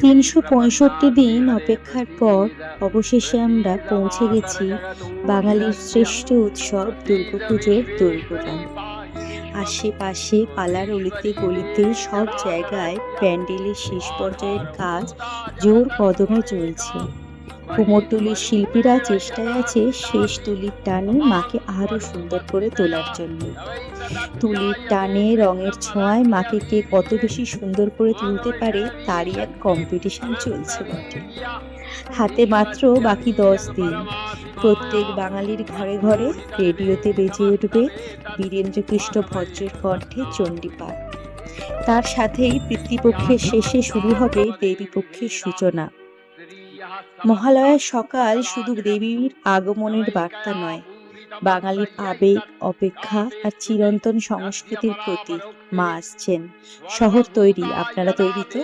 তিনশো পঁয়ষট্টি দিন অপেক্ষার পর অবশেষে আমরা পৌঁছে গেছি বাঙালির শ্রেষ্ঠ উৎসব দুর্গাপুজোর দুর্গোদান আশেপাশে, পালার অলিতে গলিতে সব জায়গায় প্যান্ডেলের শেষ পর্যায়ের কাজ জোর কদমে চলছে। কুমোরটুলির শিল্পীরা চেষ্টায় আছে শেষ তুলির টানে মাকে আরও সুন্দর করে তোলার জন্য। তুলির টানে রঙের ছোঁয়ায় মাকে কে কত বেশি সুন্দর করে তুলতে পারে তারই এক কম্পিটিশন চলছে বটে। হাতে মাত্র বাকি দশ দিন। প্রত্যেক বাঙালির ঘরে ঘরে রেডিওতে বেজে উঠবে বীরেন্দ্রকৃষ্ণ ভদ্রের কণ্ঠে চণ্ডীপাঠ। তার সাথেই পিতৃপক্ষের শেষে শুরু হবে দেবীপক্ষের সূচনা। মহালয়ার সকাল শুধু দেবীর আগমনের বার্তা নয়, বাঙালির আবেগ, অপেক্ষা আর চিরন্তন সংস্কৃতির প্রতীক মা আসছেন। শহর তৈরি, আপনারা তৈরি তো?